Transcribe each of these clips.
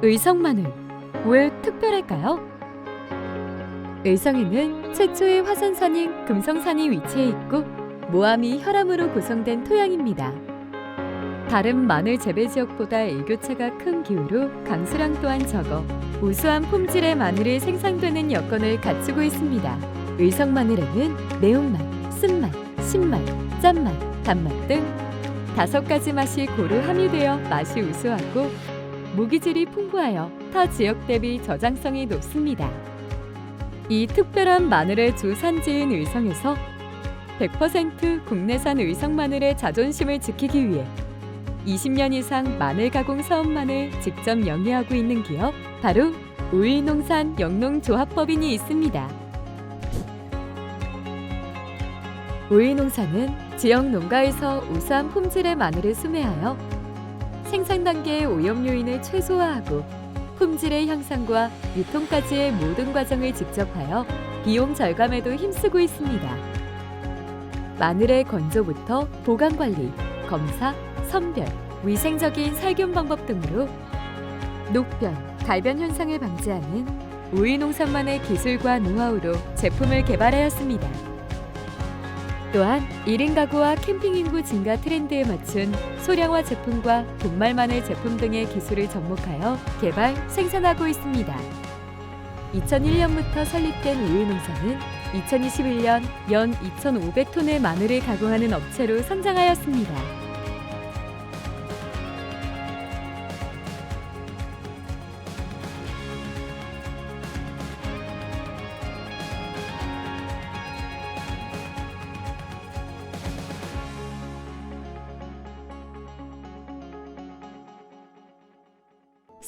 의성 마늘 왜 특별할까요? 의성에는 최초의 화산산인 금성산이 위치해 있고 모함이 혈암으로 구성된 토양입니다. 다른 마늘 재배 지역보다 일교차가 큰 기후로 강수량 또한 적어 우수한 품질의 마늘이 생산되는 여건을 갖추고 있습니다. 의성 마늘에는 매운맛, 쓴맛, 신맛, 짠맛, 단맛 등 다섯 가지 맛이 고루 함유되어 맛이 우수하고 무기질이 풍부하여 타 지역 대비 저장성이 높습니다. 이 특별한 마늘의 주 산지인 의성에서 100% 국내산 의성 마늘의 자존심을 지키기 위해 20년 이상 마늘 가공 사업만을 직접 영위하고 있는 기업 바로 우일농산 영농조합법인이 있습니다. 우일농산은 지역 농가에서 우수한 품질의 마늘을 수매하여 생산 단계의 오염 요인을 최소화하고 품질의 향상과 유통까지의 모든 과정을 직접하여 비용 절감에도 힘쓰고 있습니다. 마늘의 건조부터 보관 관리, 검사, 선별, 위생적인 살균 방법 등으로 녹변, 갈변 현상을 방지하는 우이농산만의 기술과 노하우로 제품을 개발하였습니다. 또한 1인 가구와 캠핑 인구 증가 트렌드에 맞춘 소량화 제품과 분말 마늘 제품 등의 기술을 접목하여 개발, 생산하고 있습니다. 2001년부터 설립된 우유농사는 2021년 연 2,500톤의 마늘을 가공하는 업체로 성장하였습니다.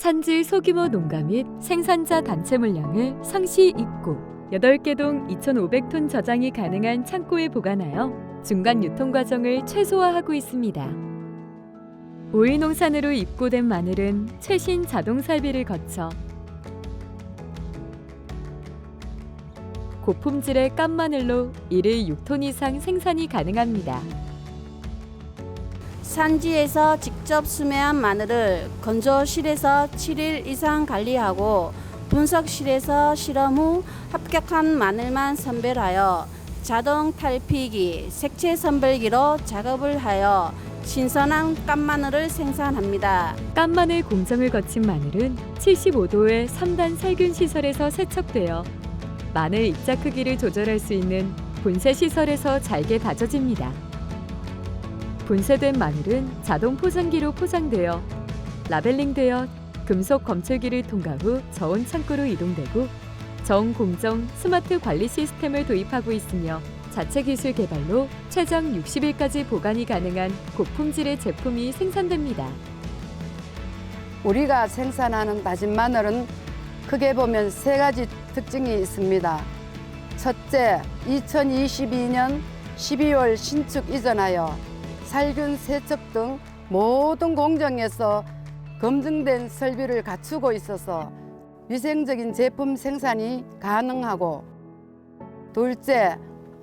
산지 소규모 농가 및 생산자 단체 물량을 상시 입고 8개 동 2,500톤 저장이 가능한 창고에 보관하여 중간 유통 과정을 최소화하고 있습니다. 오일농산으로 입고된 마늘은 최신 자동 살비를 거쳐 고품질의 깐마늘로 일일 6톤 이상 생산이 가능합니다. 산지에서 직접 수매한 마늘을 건조실에서 7일 이상 관리하고 분석실에서 실험 후 합격한 마늘만 선별하여 자동 탈피기, 색채 선별기로 작업을 하여 신선한 깐마늘을 생산합니다. 깐마늘 공정을 거친 마늘은 75도의 3단 살균 시설에서 세척되어 마늘 입자 크기를 조절할 수 있는 분쇄 시설에서 잘게 다져집니다. 분쇄된 마늘은 자동 포장기로 포장되어 라벨링되어 금속 검출기를 통과 후 저온 창고로 이동되고 정공정 스마트 관리 시스템을 도입하고 있으며 자체 기술 개발로 최장 60일까지 보관이 가능한 고품질의 제품이 생산됩니다. 우리가 생산하는 다진 마늘은 크게 보면 세 가지 특징이 있습니다. 첫째, 2022년 12월 신축 이전하여 살균 세척 등 모든 공정에서 검증된 설비를 갖추고 있어서 위생적인 제품 생산이 가능하고 둘째,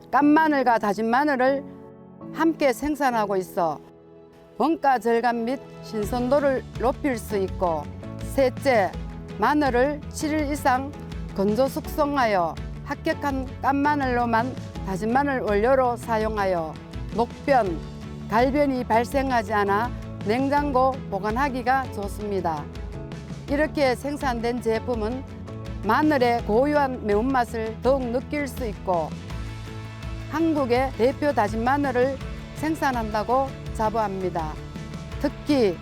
깐마늘과 다진 마늘을 함께 생산하고 있어 원가 절감 및 신선도를 높일 수 있고 셋째, 마늘을 7일 이상 건조 숙성하여 합격한 깐마늘로만 다진 마늘 원료로 사용하여 녹변, 갈변이 발생하지 않아 냉장고 보관하기가 좋습니다. 이렇게 생산된 제품은 마늘의 고유한 매운맛을 더욱 느낄 수 있고 한국의 대표 다진 마늘을 생산한다고 자부합니다. 특히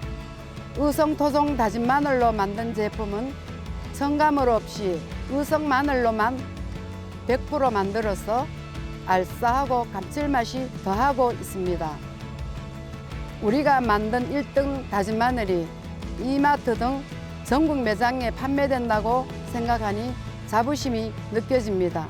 의성 토종 다진 마늘로 만든 제품은 첨가물 없이 의성 마늘로만 100% 만들어서 알싸하고 감칠맛이 더하고 있습니다. 우리가 만든 1등 다진 마늘이 이마트 등 전국 매장에 판매된다고 생각하니 자부심이 느껴집니다.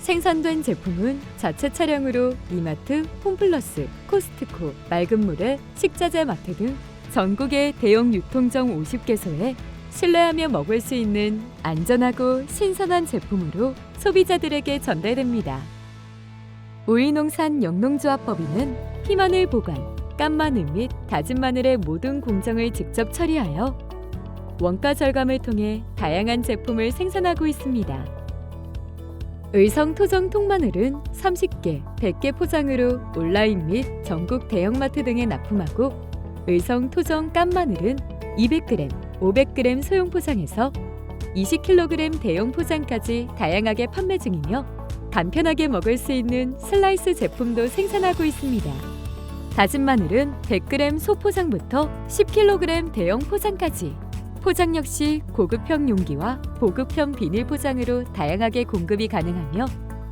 생산된 제품은 자체 차량으로 이마트, 홈플러스, 코스트코, 맑은 물에 식자재 마트 등 전국의 대형 유통점 50개소에 신뢰하며 먹을 수 있는 안전하고 신선한 제품으로 소비자들에게 전달됩니다. 우이농산 영농조합법인은 피마늘 보관, 깐마늘 및 다진 마늘의 모든 공정을 직접 처리하여 원가 절감을 통해 다양한 제품을 생산하고 있습니다. 의성 토종 통마늘은 30개, 100개 포장으로 온라인 및 전국 대형마트 등에 납품하고 의성 토종 깐마늘은 200g, 500g 소형 포장에서 20kg 대형 포장까지 다양하게 판매 중이며 간편하게 먹을 수 있는 슬라이스 제품도 생산하고 있습니다. 다진 마늘은 100g 소포장부터 10kg 대형 포장까지 포장 역시 고급형 용기와 보급형 비닐 포장으로 다양하게 공급이 가능하며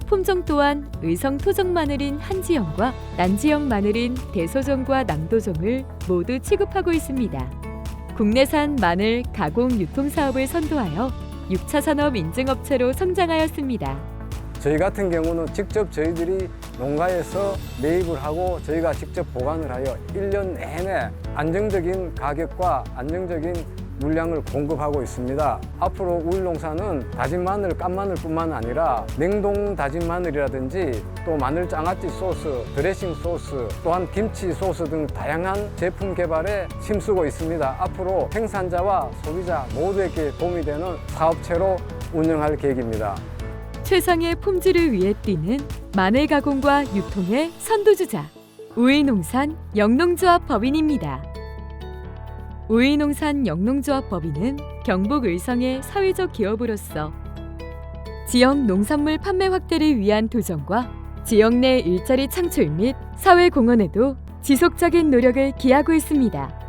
품종 또한 의성 토종 마늘인 한지형과 난지형 마늘인 대소종과 남도종을 모두 취급하고 있습니다. 국내산 마늘 가공 유통 사업을 선도하여 6차 산업 인증업체로 성장하였습니다. 저희 같은 경우는 직접 저희들이 농가에서 매입을 하고 저희가 직접 보관을 하여 1년 내내 안정적인 가격과 안정적인 물량을 공급하고 있습니다. 앞으로 우리 농사는 다진 마늘, 깐 마늘뿐만 아니라 냉동 다진 마늘이라든지 또 마늘 장아찌 소스, 드레싱 소스, 또한 김치 소스 등 다양한 제품 개발에 힘쓰고 있습니다. 앞으로 생산자와 소비자 모두에게 도움이 되는 사업체로 운영할 계획입니다. 최상의 품질을 위해 뛰는 마늘 가공과 유통의 선두주자 우이농산 영농조합 법인입니다. 우이농산 영농조합 법인은 경북 의성의 사회적 기업으로서 지역 농산물 판매 확대를 위한 도전과 지역 내 일자리 창출 및 사회 공헌에도 지속적인 노력을 기하고 있습니다.